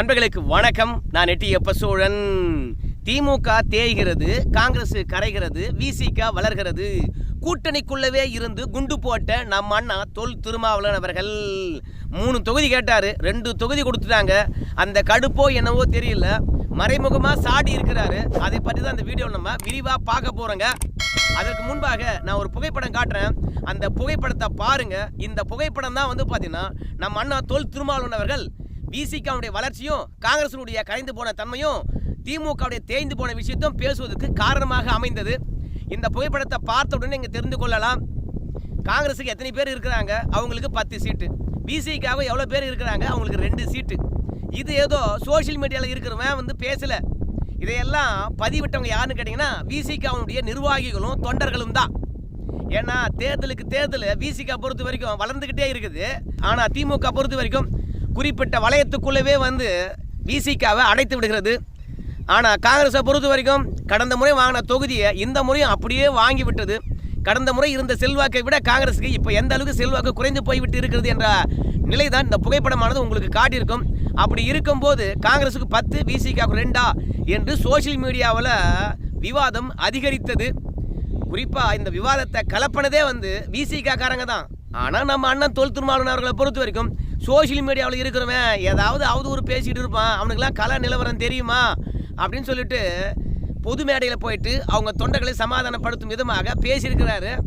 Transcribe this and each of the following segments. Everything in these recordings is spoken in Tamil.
நண்பர்களுக்கு வணக்கம். நான் எட்டியப்ப சோழன் திமுக தேய்கிறது காங்கிரஸ் கரைகிறது விசிக வளர்கிறது. கூட்டணிக்குள்ளவே இருந்து குண்டு போட்ட நம் அண்ணா தொல் திருமாவளவன் அவர்கள். மூணு தொகுதி கேட்டாரு ரெண்டு தொகுதி கொடுத்துட்டாங்க. அந்த கடுப்போ என்னவோ தெரியல. மறைமுகமாக சாடி இருக்கிறாரு. அதை பற்றி தான் அந்த வீடியோ நம்ம விரிவாக பார்க்க போகிறோங்க அதற்கு முன்பாக நான் ஒரு புகைப்படம் காட்டுறேன். அந்த புகைப்படத்தை பாருங்க. இந்த புகைப்படம் தான் வந்து பார்த்தீங்கன்னா நம்ம அண்ணா தொல் திருமாவளவன் அவர்கள் விசிகாவுடைய வளர்ச்சியும் காங்கிரசுடைய கலைந்து போன தன்மையும் திமுகவுடைய தேய்ந்து போன விஷயத்தும் பேசுவதற்கு காரணமாக அமைந்தது. இந்த புகைப்படத்தை பார்த்த உடனே இங்கே தெரிந்து கொள்ளலாம். காங்கிரஸுக்கு எத்தனை பேர் இருக்கிறாங்க? அவங்களுக்கு பத்து சீட்டு. பிசிக்காக எவ்வளோ பேர் இருக்கிறாங்க? அவங்களுக்கு ரெண்டு சீட்டு. இது ஏதோ சோஷியல் மீடியாவில் இருக்கிறவன் வந்து பேசலை. இதையெல்லாம் பதிவிட்டவங்க யாருன்னு கேட்டிங்கன்னா விசிகாவுடைய நிர்வாகிகளும் தொண்டர்களும் தான். ஏன்னா தேர்தலுக்கு தேர்தல் விசிகா பொறுத்த வரைக்கும் வளர்ந்துக்கிட்டே இருக்குது. ஆனால் திமுக பொறுத்த வரைக்கும் குறிப்பிட்ட வளையத்துக்குள்ளவே வந்து விசிகாவை அடைத்து விடுகிறது. ஆனால் காங்கிரஸை பொறுத்த வரைக்கும் கடந்த முறை வாங்கின தொகுதியை இந்த முறையும் அப்படியே வாங்கி விட்டது. கடந்த முறை இருந்த செல்வாக்கை விட காங்கிரஸுக்கு இப்போ எந்த அளவுக்கு செல்வாக்கு குறைந்து போய்விட்டு இருக்கிறது என்ற நிலை தான் இந்த புகைப்படமானது உங்களுக்கு காட்டியிருக்கும். அப்படி இருக்கும்போது காங்கிரஸுக்கு பத்து விசிகாவுக்கு ரெண்டா என்று சோஷியல் மீடியாவில் விவாதம் அதிகரித்தது. குறிப்பாக இந்த விவாதத்தை கலப்பினதே வந்து விசிகாக்காரங்க தான். ஆனால் நம்ம அண்ணன் தொல் திருமாவளவன் அவர்களை பொறுத்த வரைக்கும் சோஷியல் மீடியாவில் இருக்கிறவன் ஏதாவது அவதூறு பேசிகிட்டு இருப்பான். அவனுக்கெல்லாம் கல நிலவரம் தெரியுமா? அப்படின்னு சொல்லிட்டு பொது மேடையில் போயிட்டு அவங்க தொண்டர்களை சமாதானப்படுத்தும் விதமாக பேசியிருக்கிறாரு.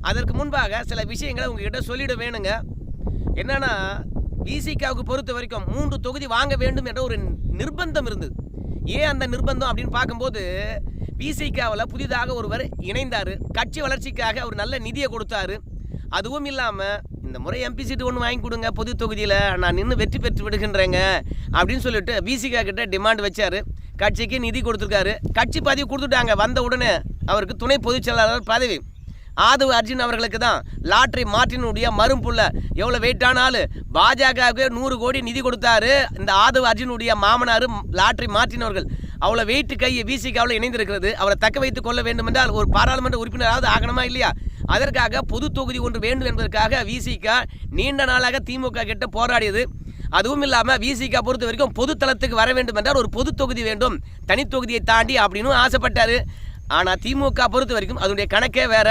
அதற்கு முன்பாக சில விஷயங்களை உங்ககிட்ட சொல்லிட வேணுங்க. என்னென்னா விசிகாவுக்கு பொறுத்த வரைக்கும் மூன்று தொகுதி வாங்க வேண்டும் என்ற ஒரு நிர்பந்தம் இருந்தது. ஏன் அந்த நிர்பந்தம் அப்படின்னு பார்க்கும்போது பிசிகாவில் புதிதாக ஒருவர் இணைந்தார். கட்சி வளர்ச்சிக்காக அவர் நல்ல நிதியை கொடுத்தாரு. அதுவும் இல்லாமல் இந்த முறை எம்பி சீட்டு ஒன்று வாங்கி கொடுங்க பொது தொகுதியில். நான் நின்று வெற்றி பெற்று விடுகின்றேங்க அப்படின்னு சொல்லிட்டு பிசிகா கிட்ட டிமாண்ட் வச்சாரு. கட்சிக்கு நிதி கொடுத்துருக்காரு. கட்சி பதவி கொடுத்துட்டாங்க வந்த உடனே அவருக்கு துணை பொதுச் செயலாளர் பதவி. ஆதவ் அர்ஜுன் அவர்களுக்கு தான் லாட்ரி மாற்றினுடைய மரும்புள்ள எவ்வளோ வெயிட்டான ஆள் பாஜகவுக்கு நூறு கோடி நிதி கொடுத்தாரு. இந்த ஆதவ் அர்ஜுனுடைய மாமனார் லாட்ரி மாற்றினவர்கள். அவர்கள் அவ்வளோ வெயிட்டு கையை பிசிகாவில் இணைந்திருக்கிறது. அவரை தக்க வைத்துக் கொள்ள வேண்டும் என்றால் ஒரு பாராளுமன்ற உறுப்பினராவது ஆகணுமா இல்லையா? அதற்காக பொது தொகுதி ஒன்று வேண்டும் என்பதற்காக விசிகா நீண்ட நாளாக திமுக கிட்ட போராடியது. அதுவும் இல்லாமல் விசிகா பொறுத்த வரைக்கும் பொது தளத்துக்கு வர வேண்டும் என்றால் ஒரு பொது தொகுதி வேண்டும். தனித்தொகுதியை தாண்டி அப்படின்னு ஆசைப்பட்டார். ஆனால் திமுக பொறுத்த வரைக்கும் அதனுடைய கணக்கே வேற.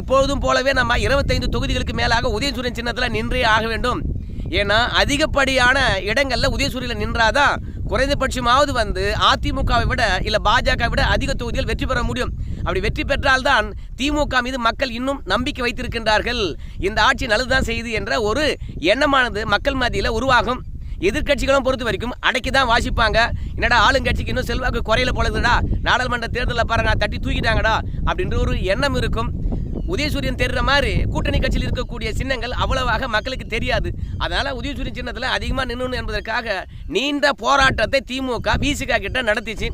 எப்பொழுதும் போலவே நம்ம இருபத்தைந்து தொகுதிகளுக்கு மேலாக உதயசூரியன் சின்னத்தில் நின்றே ஆக வேண்டும். ஏன்னா அதிகப்படியான இடங்களில் உதயசூரியனில் நின்றாதான் குறைந்தபட்சமாவது வந்து அதிமுகவை விட இல்லை பாஜக விட அதிக தொகுதிகள் வெற்றி பெற முடியும். அப்படி வெற்றி பெற்றால்தான் திமுக மீது மக்கள் இன்னும் நம்பிக்கை வைத்திருக்கின்றார்கள். இந்த ஆட்சி நல்லதுதான் செய்யுது என்ற ஒரு எண்ணமானது மக்கள் மத்தியில் உருவாகும். எதிர்க்கட்சிகளும் பொறுத்த வரைக்கும் அடக்கி தான் வாசிப்பாங்க. என்னடா ஆளுங்கட்சிக்கு இன்னும் செல்வாக்கு குறையில போலதுடா. நாடாளுமன்ற தேர்தலில் பாருங்க தட்டி தூக்கிட்டாங்கடா அப்படின்ற ஒரு எண்ணம் இருக்கும். உதயசூரியன் தெரிகிற மாதிரி கூட்டணி கட்சியில் இருக்கக்கூடிய சின்னங்கள் அவ்வளவாக மக்களுக்கு தெரியாது. அதனால் உதயசூரியன் சின்னத்தில் அதிகமாக நின்று என்பதற்காக நீண்ட போராட்டத்தை திமுக விசிகா கிட்ட நடத்திச்சு.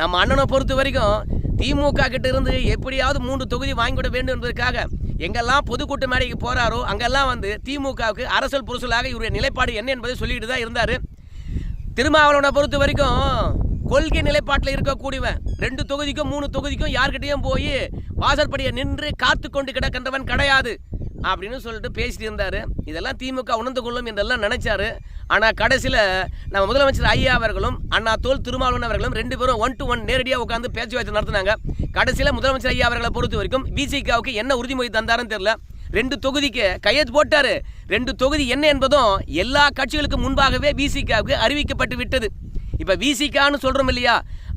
நம்ம அண்ணனை பொறுத்த வரைக்கும் திமுக கிட்ட இருந்து எப்படியாவது மூன்று தொகுதி வாங்கிவிட வேண்டும் என்பதற்காக எங்கெல்லாம் பொதுக்கூட்ட மேடைக்கு போகிறாரோ அங்கெல்லாம் வந்து திமுகவுக்கு அரசல் புரசலாக இவருடைய நிலைப்பாடு என்ன என்பதை சொல்லிட்டு தான் இருந்தார். திருமாவளவனை பொறுத்த வரைக்கும் கொள்கை நிலைப்பாட்டில் இருக்கக்கூடியவன். ரெண்டு தொகுதிக்கும் மூணு தொகுதிக்கும் யார்கிட்டையும் போய் வாசற்படியை நின்று காத்து கொண்டு கிடக்கின்றவன் கிடையாது. அப்படின்னு சொல்லிட்டு பேசிட்டு இருந்தார். இதெல்லாம் திமுக உணர்ந்து கொள்ளும் என்றெல்லாம் நினைச்சாரு. ஆனால் கடைசியில் நம்ம முதலமைச்சர் ஐயா அவர்களும் அண்ணா தோல் திருமாவளவன் அவர்களும் ரெண்டு பேரும் ஒன் டு ஒன் நேரடியாக உட்காந்து பேச்சுவார்த்தை நடத்தினாங்க. கடைசியில் முதலமைச்சர் ஐயா அவர்களை பொறுத்த வரைக்கும் பிசிகாவுக்கு என்ன உறுதிமொழி தந்தாருன்னு தெரியல. ரெண்டு தொகுதிக்கு கையெழுத்து போட்டார். ரெண்டு தொகுதி என்ன என்பதும் எல்லா கட்சிகளுக்கு முன்பாகவே பிசிகாவுக்கு அறிவிக்கப்பட்டு விட்டது. இப்போ விசிகான்னு சொல்கிறோம் இல்லையா?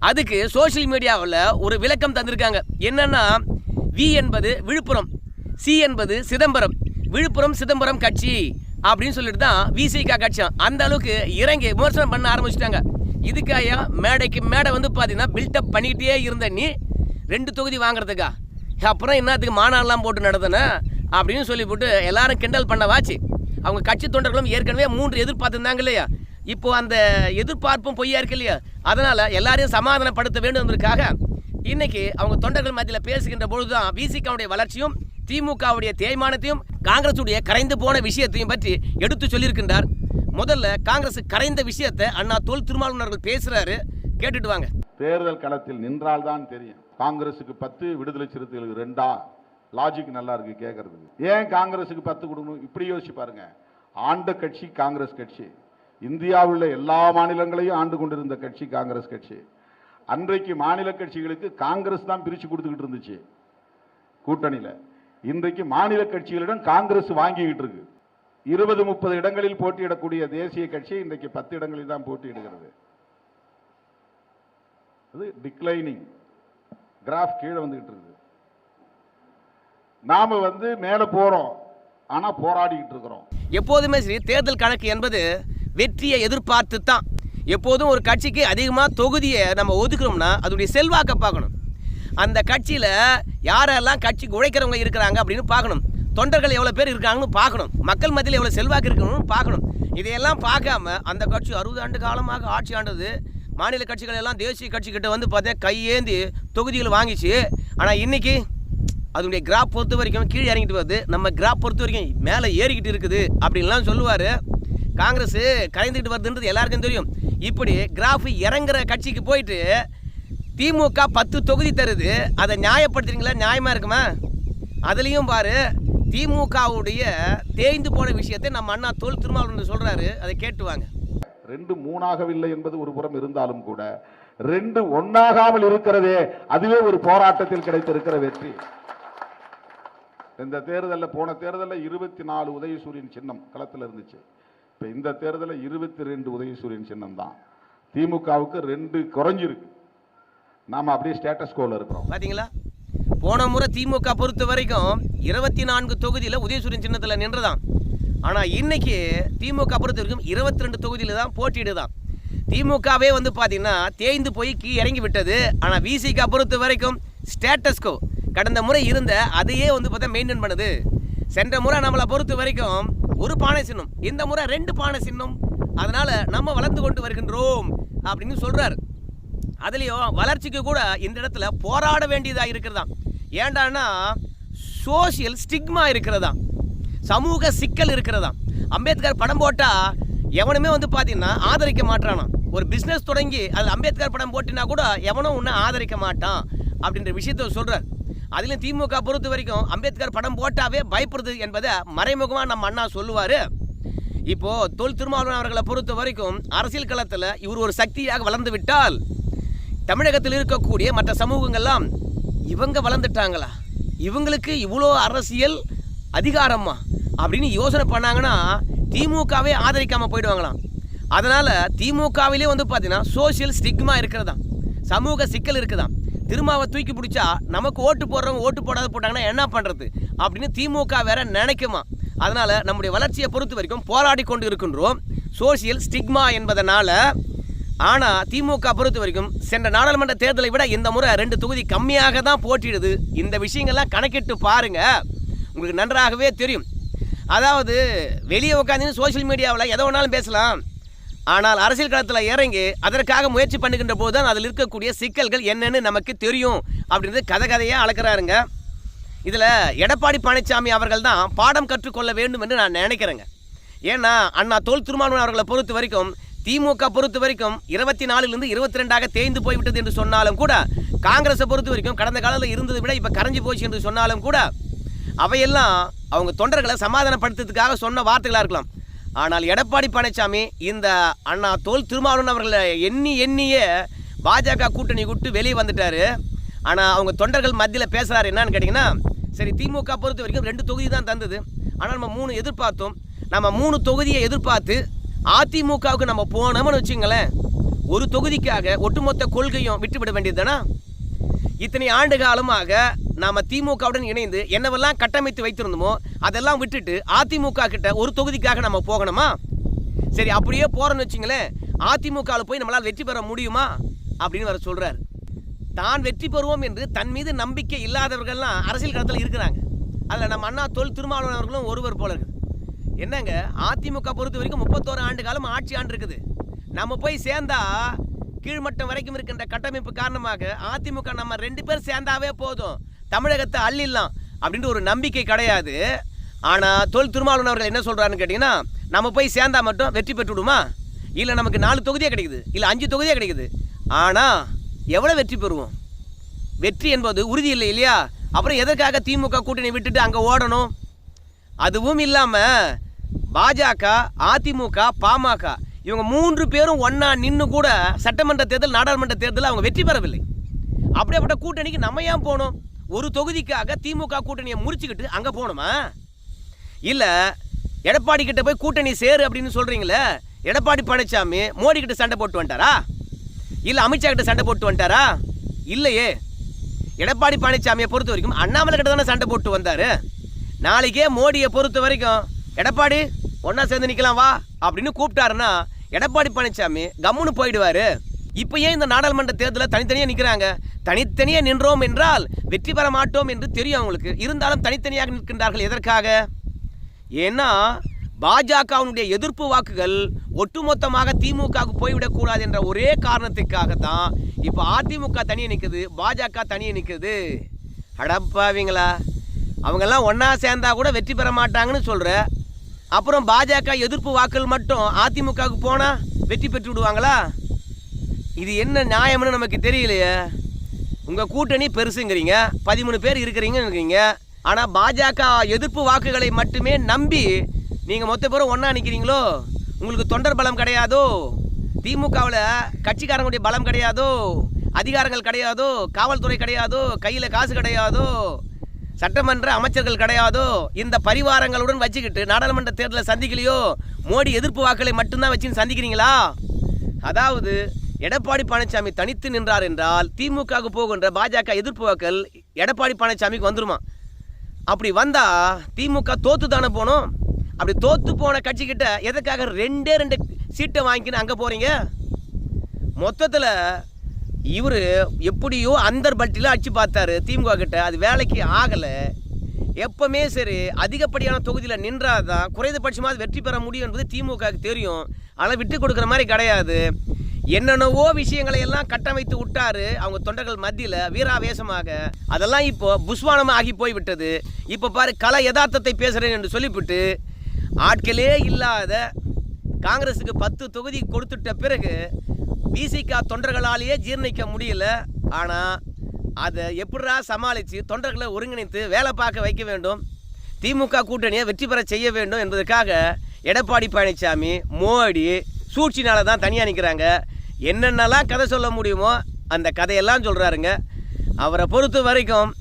அதுக்கு சோஷியல் மீடியாவில் ஒரு விளக்கம் தந்திருக்காங்க. என்னென்னா வி என்பது விழுப்புரம் சி என்பது சிதம்பரம். விழுப்புரம் சிதம்பரம் கட்சி அப்படின்னு சொல்லிட்டு தான் விசிகா கட்சி. அந்த அளவுக்கு இறங்கி விமர்சனம் பண்ண ஆரம்பிச்சிட்டாங்க. இதுக்காயா மேடைக்கு மேடை வந்து பார்த்தீங்கன்னா பில்டப் பண்ணிக்கிட்டே இருந்த நீ ரெண்டு தொகுதி வாங்குறதுக்கா? அப்புறம் என்னத்துக்கு மாநாடுலாம் போட்டு நடத்தின? அப்படின்னு சொல்லி போட்டு எல்லாரும் கிண்டல் பண்ண வாச்சு. அவங்க கட்சி தொண்டர்களும் ஏற்கனவே மூன்று எதிர்பார்த்துருந்தாங்க இல்லையா? இப்போ அந்த எதிர்பார்ப்பும் பொய்யா இருக்கு இல்லையா? அதனால எல்லாரையும் சமாதானப்படுத்த வேண்டும் என்பதற்காக இன்னைக்கு அவங்க தொண்டர்கள் மத்தியில் பேசுகின்ற பொழுதுதான் விசிகாவுடைய வளர்ச்சியும் திமுகவுடைய தேய்மானத்தையும் காங்கிரசுடைய கரைந்து போன விஷயத்தையும் பற்றி எடுத்து சொல்லியிருக்கின்றார். முதல்ல காங்கிரஸ் கரைந்த விஷயத்தை அண்ணா தொல் திருமாவளவர்கள் பேசுறாரு. கேட்டுட்டு வாங்க. தேர்தல் களத்தில் நின்றால்தான் தெரியும். காங்கிரசுக்கு பத்து விடுதலை சிறுத்தைகளுக்கு ரெண்டா? லாஜிக் நல்லா இருக்கு கேட்கறதுக்கு ஏன் காங்கிரசுக்கு பத்து கொடுக்கணும்? இப்படி யோசிச்சு பாருங்க. ஆண்ட கட்சி காங்கிரஸ் கட்சி. இந்தியாவில் உள்ள எல்லா மாநிலங்களையும் ஆண்டு கொண்டிருந்த கட்சி காங்கிரஸ் கட்சி. அன்றைக்கு மாநில கட்சிகளுக்கு காங்கிரஸ் தான் பிரித்து கொடுத்துக்கிட்டு இருந்துச்சு. கூட்டணியில். இன்றைக்கு மாநில கட்சிகளிடம் காங்கிரஸ் வாங்கிக்கிட்டு இருக்கு. இருபது முப்பது இடங்களில் போட்டியிடக்கூடிய தேசிய கட்சி இன்றைக்கு பத்து இடங்களில் தான் போட்டியிடுகிறது. அது டிக்ளைனிங் கிராஃப் கீழே வந்துகிட்டு இருக்குது. நாம வந்து மேலே போறோம். ஆனால் போராடிக்கிட்டு இருக்கிறோம். எப்போதுமே சரி தேர்தல் கணக்கு என்பது வெற்றியை எதிர்பார்த்து தான் எப்போதும் ஒரு கட்சிக்கு அதிகமாக தொகுதியை நம்ம ஒதுக்குறோம்னா அதோடைய செல்வாக்கை பார்க்கணும். அந்த கட்சியில் யாரெல்லாம் கட்சிக்கு உழைக்கிறவங்க இருக்கிறாங்க அப்படின்னு பார்க்கணும். தொண்டர்கள் எவ்வளோ பேர் இருக்காங்கன்னு பார்க்கணும். மக்கள் மத்தியில் எவ்வளோ செல்வாக்கு இருக்கணும்னு பார்க்கணும். இதையெல்லாம் பார்க்காம அந்த கட்சி அறுபது ஆண்டு காலமாக ஆட்சி ஆண்டது. மாநில கட்சிகள் எல்லாம் தேசிய கட்சிக்கிட்ட வந்து பார்த்தா கையேந்தி தொகுதிகள் வாங்கிச்சு. ஆனால் இன்றைக்கி அதனுடைய கிராப் பொறுத்த வரைக்கும் கீழே இறங்கிட்டு வருது. நம்ம கிராப் பொறுத்த வரைக்கும் மேலே ஏறிக்கிட்டு இருக்குது அப்படின்லாம் சொல்லுவார். காங்கிரஸ் கலைந்துக்கிட்டு வருதுன்றது எல்லாருக்கும் தெரியும். இப்படி கிராஃப் இறங்குற கட்சிக்கு போயிட்டு திமுக பத்து தொகுதி தருது. அதை நியாயப்படுத்துறீங்களா? நியாயமாக இருக்குமா? அதுலேயும் பாரு திமுகவுடைய தேய்ந்து போன விஷயத்தை நம்ம அண்ணா தோல் திருமாவளவன் சொல்கிறாரு அதை கேட்டு வாங்க. ரெண்டு மூணாகவில்லை என்பது ஒரு புறம் இருந்தாலும் கூட ரெண்டு ஒன்னாகாமல் இருக்கிறதே அதுவே ஒரு போராட்டத்தில் கிடைத்திருக்கிற வெற்றி. இந்த தேர்தலில் போன தேர்தலில் இருபத்தி நாலு உதயசூரியன் சின்னம் களத்தில் இருந்துச்சு. இப்போ இந்த தேர்தலில் இருபத்தி ரெண்டு உதயசூரியன் சின்னம் தான். திமுகவுக்கு ரெண்டு குறைஞ்சிருக்கு. நாம் அப்படியே ஸ்டேட்டஸ் கோவில் இருக்கிறோம். பார்த்தீங்களா போன முறை திமுக பொறுத்த வரைக்கும் இருபத்தி நான்கு தொகுதியில் உதயசூரியன் சின்னத்தில் நின்றுதான். ஆனால் இன்னைக்கு திமுக பொறுத்த வரைக்கும் இருபத்தி ரெண்டு தொகுதியில் தான் போட்டியிடுதான் திமுகவே வந்து பார்த்தீங்கன்னா தேய்ந்து போய் கீ இறங்கி விட்டது. ஆனால் விசிக பொறுத்த வரைக்கும் ஸ்டேட்டஸ்கோ கடந்த முறை இருந்த அதையே வந்து பார்த்தா மெயின்டைன் பண்ணுது. சென்ற முறை நம்மளை பொறுத்த வரைக்கும் ஒரு பானை சின்னம். இந்த முறை ரெண்டு பானை சின்னம். அதனால நம்ம வளர்ந்து கொண்டு வருகின்றோம் அப்படின்னு சொல்றாரு. அதுலேயும் வளர்ச்சிக்கு கூட இந்த இடத்துல போராட வேண்டியதாக இருக்கிறதா ஏண்டான்னா சோசியல் ஸ்டிக்மா இருக்கிறதா சமூக சிக்கல் இருக்கிறதா அம்பேத்கர் படம் போட்டால் எவனுமே வந்து பார்த்தீங்கன்னா ஆதரிக்க மாட்டானா ஒரு பிஸ்னஸ் தொடங்கி அது அம்பேத்கர் படம் போட்டினா கூட எவனும் ஒன்றும் ஆதரிக்க மாட்டான் அப்படின்ற விஷயத்த சொல்கிறார் அதுலயும் திமுக பொறுத்த வரைக்கும் அம்பேத்கர் படம் போட்டாவே பயப்படுது என்பதை மறைமுகமாக நம்ம அண்ணா சொல்லுவார். இப்போ தொல் திருமாவளவன் அவர்களை பொறுத்த வரைக்கும் அரசியல் களத்தில் இவர் ஒரு சக்தியாக வளர்ந்து விட்டால் தமிழகத்தில் இருக்கக்கூடிய மற்ற சமூகங்கள்லாம் இவங்க வளர்ந்துட்டாங்களா? இவங்களுக்கு இவ்வளோ அரசியல் அதிகாரமா? அப்படின்னு யோசனை பண்ணாங்கன்னா திமுகவே ஆதரிக்காமல் போயிடுவாங்களாம். அதனால் திமுகவிலே வந்து பார்த்தீங்கன்னா சோசியல் ஸ்டிக்மா இருக்கிறதா சமூக சிக்கல் இருக்குதான் திருமாவை தூக்கி பிடிச்சா நமக்கு ஓட்டு போடுறவங்க ஓட்டு போடாத போட்டாங்கன்னா என்ன பண்ணுறது அப்படின்னு திமுக வேற நினைக்குமா. அதனால் நம்முடைய வளர்ச்சியை பொறுத்த வரைக்கும் போராடி கொண்டு இருக்கின்றோம். சோசியல் ஸ்டிக்மா என்பதனால் ஆனால் திமுக பொறுத்த வரைக்கும் சென்ற நாடாளுமன்ற தேர்தலை விட இந்த முறை ரெண்டு தொகுதி கம்மியாக தான் போட்டிடுது இந்த விஷயங்கள்லாம் கணக்கிட்டு பாருங்கள் உங்களுக்கு நன்றாகவே தெரியும். அதாவது வெளியே உட்காந்து சோஷியல் மீடியாவில் எதை வேணாலும் பேசலாம். ஆனால் அரசியல் களத்தில் இறங்கி அதற்காக முயற்சி பண்ணுகின்ற போது தான் அதில் இருக்கக்கூடிய சிக்கல்கள் என்னன்னு நமக்கு தெரியும் அப்படின்றது கதை கதையாக அளக்கிறாருங்க. இதில் எடப்பாடி பழனிசாமி அவர்கள் தான் பாடம் கற்றுக்கொள்ள வேண்டும் என்று நான் நினைக்கிறேங்க. ஏன்னா அண்ணா தோல் திருமாவளவன் அவர்களை பொறுத்த வரைக்கும் திமுக பொறுத்த வரைக்கும் இருபத்தி நாலுலேருந்து இருபத்தி ரெண்டாக தேய்ந்து போய்விட்டது என்று சொன்னாலும் கூட காங்கிரஸை பொறுத்த வரைக்கும் கடந்த காலத்தில் இருந்ததை விட இப்போ கரைஞ்சி போச்சு என்று சொன்னாலும் கூட அவையெல்லாம் அவங்க தொண்டர்களை சமாதானப்படுத்துறதுக்காக சொன்ன வார்த்தைகளாக இருக்கலாம். ஆனால் எடப்பாடி பழனிசாமி இந்த அண்ணா தோல் திருமாவளவன் அவர்களை எண்ணி எண்ணியே பாஜக கூட்டணி விட்டு வெளியே வந்துட்டாரு. ஆனால் அவங்க தொண்டர்கள் மத்தியில் பேசுகிறாரு என்னன்னு கேட்டிங்கன்னா சரி திமுக பொறுத்த வரைக்கும் ரெண்டு தொகுதி தான் தந்தது. ஆனால் நம்ம மூணு எதிர்பார்த்தோம். நம்ம மூணு தொகுதியை எதிர்பார்த்து அதிமுகவுக்கு நம்ம போனோம்னு வச்சுங்களேன். ஒரு தொகுதிக்காக ஒட்டுமொத்த கொள்கையும் விட்டுவிட வேண்டியது தானே இத்தனை ஆண்டு காலமாக நாம திமுகவுடன் இணைந்து என்னவெல்லாம் கட்டமைத்து வைத்திருந்தோமோ அதெல்லாம் விட்டுட்டு அதிமுக கிட்ட ஒரு தொகுதிக்காக நம்ம போகணுமா? சரி அப்படியே போறோம்னு வச்சுங்களேன். அதிமுகவில் போய் நம்மளால் வெற்றி பெற முடியுமா? அப்படின்னு வர சொல்றாரு. தான் வெற்றி பெறுவோம் என்று தன் மீது நம்பிக்கை இல்லாதவர்கள்லாம் அரசியல் களத்தில் இருக்கிறாங்க. அதில் நம்ம அண்ணா தொல் திருமாவளவன் அவர்களும் ஒருவர் போல இருக்கு. என்னங்க அதிமுக பொறுத்த வரைக்கும் முப்பத்தோரு ஆண்டு காலம் ஆட்சி ஆண்டு இருக்குது. நம்ம போய் சேர்ந்தா கீழ்மட்டம் வரைக்கும் இருக்கின்ற கட்டமைப்பு காரணமாக அதிமுக நம்ம ரெண்டு பேர் சேர்ந்தாவே போதும். தமிழகத்தை அள்ளிடலாம் அப்படின்ற ஒரு நம்பிக்கை கிடையாது. ஆனால் தொல் திருமாவளவன் அவர்கள் என்ன சொல்கிறாருன்னு கேட்டிங்கன்னா நம்ம போய் சேர்ந்தா மட்டும் வெற்றி பெற்றுவிடுமா இல்லை நமக்கு நாலு தொகுதியாக கிடைக்குது. இல்லை அஞ்சு தொகுதியாக கிடைக்குது. ஆனால் எவ்வளோ வெற்றி பெறுவோம்? வெற்றி என்பது உறுதி இல்லை இல்லையா? அப்புறம் எதற்காக திமுக கூட்டணி விட்டுட்டு அங்கே ஓடணும்? அதுவும் இல்லாமல் பாஜக அதிமுக பாமக இவங்க மூன்று பேரும் ஒன்றா நின்று கூட சட்டமன்ற தேர்தல் நாடாளுமன்ற தேர்தலில் அவங்க வெற்றி பெறவில்லை. அப்படியேப்பட்ட கூட்டணிக்கு நம்ம ஏன் போகணும் ஒரு தொகுதிக்காக திமுக கூட்டணியை முறிச்சுக்கிட்டு அங்கே போகணுமா? இல்லை எடப்பாடி கிட்ட போய் கூட்டணி சேரு அப்படின்னு சொல்கிறீங்களே எடப்பாடி பழனிசாமி மோடி கிட்ட சண்டை போட்டு வந்துட்டாரா? இல்லை அமித்ஷா கிட்ட சண்டை போட்டு வந்துட்டாரா? இல்லையே. எடப்பாடி பழனிசாமியை பொறுத்த வரைக்கும் அண்ணாமலை கிட்ட தானே சண்டை போட்டு வந்தார். நாளைக்கே மோடியை பொறுத்த வரைக்கும் எடப்பாடி ஒன்றா சேர்ந்து நிற்கலாம் வா அப்படின்னு கூப்பிட்டாருன்னா எடப்பாடி பழனிசாமி கம்முன்னு போயிடுவார். இப்போ ஏன் இந்த நாடாளுமன்ற தேர்தலில் தனித்தனியாக நிற்கிறாங்க தனித்தனியாக நின்றோம் என்றால் வெற்றி பெற மாட்டோம் என்று தெரியும் அவங்களுக்கு. இருந்தாலும் தனித்தனியாக நிற்கின்றார்கள் எதற்காக? ஏன்னா பாஜகவினுடைய எதிர்ப்பு வாக்குகள் ஒட்டுமொத்தமாக திமுகவுக்கு போய்விடக்கூடாது என்ற ஒரே காரணத்துக்காக தான் இப்போ அதிமுக தனியாக நிற்குது பாஜக தனியாக நிற்குது அடப்பாவீங்களா அவங்கெல்லாம் ஒன்றா சேர்ந்தா கூட வெற்றி பெற மாட்டாங்கன்னு சொல்கிற அப்புறம் பாஜக எதிர்ப்பு வாக்குகள் மட்டும் அதிமுகவுக்கு போனால் வெற்றி பெற்று விடுவாங்களா? இது என்ன நியாயம்னு நமக்கு தெரியலையே? உங்கள் கூட்டணி பெருசுங்கிறீங்க. பதிமூணு பேர் இருக்கிறீங்கன்னு ஆனால் பாஜக எதிர்ப்பு வாக்குகளை மட்டுமே நம்பி நீங்கள் மொத்த பேரும் ஒன்றா நிற்கிறீங்களோ உங்களுக்கு தொண்டர் பலம் கிடையாதோ? திமுகவில் கட்சிக்காரங்களுடைய பலம் கிடையாதோ? அதிகாரங்கள் கிடையாதோ? காவல்துறை கிடையாதோ? கையில் காசு கிடையாதோ? சட்டமன்ற அமைச்சர்கள் கிடையாதோ? இந்த பரிவாரங்களுடன் வச்சுக்கிட்டு நாடாளுமன்ற தேர்தலை சந்திக்கலையோ? மோடி எதிர்ப்பு வாக்குகளை மட்டும்தான் வச்சுன்னு சந்திக்கிறீங்களா? அதாவது எடப்பாடி பழனிசாமி தனித்து நின்றார் என்றால் திமுகவுக்கு போகின்ற பாஜக எதிர்ப்பு வாக்கள் எடப்பாடி பழனிசாமிக்கு வந்துருமா? அப்படி வந்தா திமுக தோத்து தானே போகணும் அப்படி தோத்து போன கட்சிக்கிட்ட எதுக்காக ரெண்டே ரெண்டு சீட்டை வாங்கிக்கின்னு அங்கே போகிறீங்க மொத்தத்தில் இவர் எப்படியோ அந்த பட்டியில் அடிச்சு பார்த்தாரு திமுக கிட்ட. அது வேலைக்கு ஆகலை. எப்பவுமே சரி அதிகப்படியான தொகுதியில் நின்றாதான் குறைந்தபட்சமாக வெற்றி பெற முடியும் என்பது திமுகவுக்கு தெரியும். ஆனால் விட்டு கொடுக்குற மாதிரி கிடையாது. என்னென்னவோ விஷயங்களை எல்லாம் கட்டமைத்து விட்டாரு அவங்க தொண்டர்கள் மத்தியில் வீராவேசமாக. அதெல்லாம் இப்போ புஸ்வானமாக ஆகி போய்விட்டது. இப்போ பாரு கலை யதார்த்தத்தை பேசுகிறேன் என்று சொல்லிவிட்டு ஆட்களே இல்லாத காங்கிரஸுக்கு பத்து தொகுதி கொடுத்துட்ட பிறகு பிசிகா தொண்டர்களாலேயே ஜீர்ணிக்க முடியல. ஆனால் அதை எப்படா சமாளித்து தொண்டர்களை ஒருங்கிணைத்து வேலை பார்க்க வைக்க வேண்டும்? திமுக கூட்டணியை வெற்றி பெற செய்ய வேண்டும் என்பதற்காக எடப்பாடி பழனிசாமி மோடி சூழ்ச்சினால தான் தனியாக நிற்கிறாங்க என்னென்னலாம் கதை சொல்ல முடியுமோ அந்த கதையெல்லாம் சொல்கிறாருங்க அவரை பொறுத்த வரைக்கும்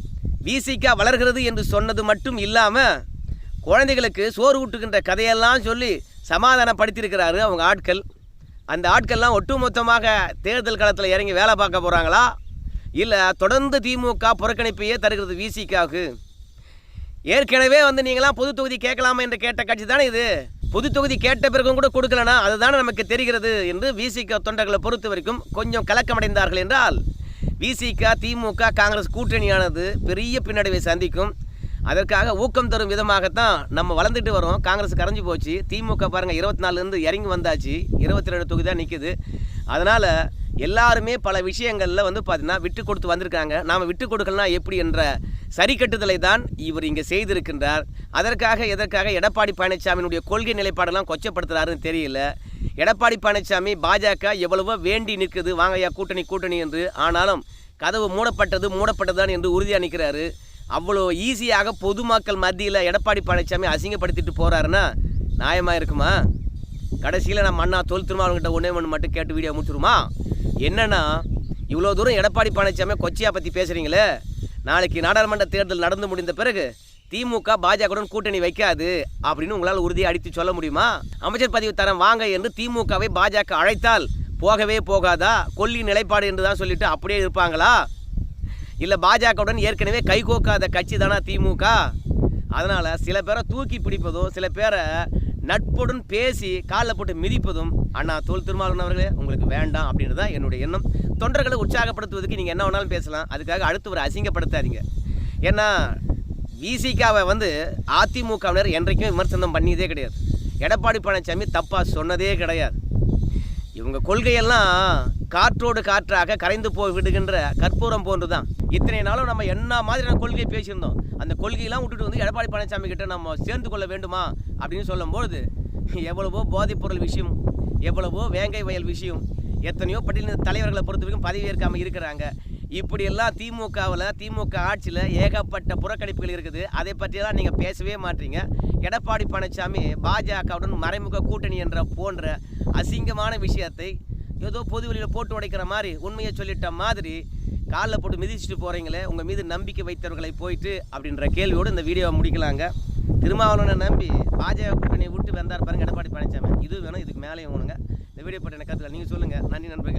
விசிகா வளர்கிறது என்று சொன்னது மட்டும் இல்லாமல் குழந்தைகளுக்கு சோறு ஊட்டுகின்ற கதையெல்லாம் சொல்லி சமாதானப்படுத்தியிருக்கிறாரு அவங்க ஆட்கள். அந்த ஆட்கள்லாம் ஒட்டுமொத்தமாக தேர்தல் களத்தில் இறங்கி வேலை பார்க்க போகிறாங்களா இல்லை தொடர்ந்து திமுக புறக்கணிப்பையே தருகிறது விசிகாவுக்கு ஏற்கனவே வந்து நீங்களாம் பொது தொகுதி கேட்கலாமா என்று கேட்ட கட்சி தானே இது. பொது தொகுதி கேட்ட பிறகும் கூட கொடுக்கலனா அதுதான் நமக்கு தெரிகிறது என்று விசிக தொண்டர்களை பொறுத்த வரைக்கும் கொஞ்சம் கலக்கமடைந்தார்கள் என்றால் விசிக திமுக காங்கிரஸ் கூட்டணியானது பெரிய பின்னடைவை சந்திக்கும். அதற்காக ஊக்கம் தரும் விதமாகத்தான் நம்ம வளர்ந்துட்டு வரோம். காங்கிரஸ் கரைஞ்சு போச்சு. திமுக பாருங்கள் இருபத்தி நாலுலேருந்து இறங்கி வந்தாச்சு. இருபத்தி ரெண்டு தொகுதி தான் நிற்குது அதனால் எல்லாருமே பல விஷயங்களில் வந்து பார்த்தீங்கன்னா விட்டு கொடுத்து வந்திருக்காங்க. நாம் விட்டு கொடுக்கலாம் எப்படி என்ற சரி கட்டுதலை தான் இவர் இங்கே செய்திருக்கின்றார். அதற்காக எதற்காக எடப்பாடி பழனிசாமியினுடைய கொள்கை நிலைப்பாடெல்லாம் கொச்சப்படுத்துறாருன்னு தெரியல. எடப்பாடி பழனிசாமி பாஜக எவ்வளவோ வேண்டி நிற்குது வாங்கய்யா கூட்டணி கூட்டணி என்று. ஆனாலும் கதவு மூடப்பட்டது மூடப்பட்டதுதான் என்று உறுதியாக நிற்கிறாரு அவ்வளோ ஈஸியாக பொதுமக்கள் மத்தியில் எடப்பாடி பழனிசாமி அசிங்கப்படுத்திட்டு போகிறாருன்னா நியாயமாக இருக்குமா? கடைசியில் நம்ம அண்ணா தொல் திருமாவளவன்கிட்ட ஒன்றே ஒன்று மட்டும் கேட்டு வீடியோ முடிச்சிருமா என்னன்னா இவ்வளோ தூரம் எடப்பாடி பழனிசாமி கொச்சியா பற்றி பேசுகிறீங்களே நாளைக்கு நாடாளுமன்ற தேர்தல் நடந்து முடிந்த பிறகு திமுக பாஜகவுடன் கூட்டணி வைக்காது அப்படின்னு உங்களால் உறுதியை அடித்து சொல்ல முடியுமா? அமைச்சர் பதவி தரம் வாங்க என்று திமுகவை பாஜக அழைத்தால் போகவே போகாதா? கொல்லி நிலைப்பாடு என்று தான் சொல்லிட்டு அப்படியே இருப்பாங்களா? இல்லை பாஜகவுடன் ஏற்கனவே கைகோக்காத கட்சி தானா திமுக? அதனால் சில பேரை தூக்கி பிடிப்பதோ சில பேரை நட்புடன் பேசி காலில் போட்டு மிதிப்பதும் அண்ணா தோல் திருமாவளவன் அவர்களே உங்களுக்கு வேண்டாம் அப்படின்றது தான் என்னுடைய எண்ணம். தொண்டர்களை உற்சாகப்படுத்துவதற்கு நீங்கள் என்ன வேணாலும் பேசலாம். அதுக்காக அடுத்து ஒரு அசிங்கப்படுத்தாதீங்க. ஏன்னா விசிகாவை வந்து அதிமுகவினர் என்றைக்கும் விமர்சனம் பண்ணியதே கிடையாது. எடப்பாடி பழனிசாமி தப்பாக சொன்னதே கிடையாது. இவங்க கொள்கையெல்லாம் காற்றோடு காற்றாக கரைந்து போய் விடுகின்ற கற்பூரம் போன்று தான் இத்தனை நாளும் நம்ம என்ன மாதிரியான கொள்கை பேசியிருந்தோம்? அந்த கொள்கையெல்லாம் விட்டுட்டு வந்து எடப்பாடி பழனிசாமி கிட்ட நம்ம சேர்ந்து கொள்ள வேண்டுமா அப்படின்னு சொல்லும்பொழுது எவ்வளவோ போதைப்பொருள் விஷயம் எவ்வளவோ வேங்கை வயல் விஷயம் எத்தனையோ பட்டியலின் தலைவர்களை பொறுத்த வரைக்கும் பதவி ஏற்காமல் இருக்கிறாங்க. இப்படியெல்லாம் திமுகவில் திமுக ஆட்சியில் ஏகப்பட்ட புறக்கணிப்புகள் இருக்குது. அதை பற்றியெல்லாம் நீங்கள் பேசவே மாட்டீங்க. எடப்பாடி பழனிசாமி பாஜகவுடன் மறைமுக கூட்டணி என்ற போன்ற அசிங்கமான விஷயத்தை ஏதோ பொதுவெளியில் போட்டு உடைக்கிற மாதிரி உண்மையை சொல்லிட்ட மாதிரி காலில் போட்டு மிதிச்சுட்டு போகிறீங்களே உங்கள் மீது நம்பிக்கை வைத்தவர்களை போயிட்டு அப்படின்ற கேள்வியோடு இந்த வீடியோவை முடிக்கலாங்க. திருமாவளவனை நம்பி பாஜக கூட்டணியை விட்டு வந்தார் பாருங்க எடப்பாடி பழனிசாமி இது வேணும் இதுக்கு மேலேயும் வேணுங்க இந்த வீடியோ பற்றின கருத்துக்கள் நீங்கள் சொல்லுங்கள் நன்றி நண்பர்கள்.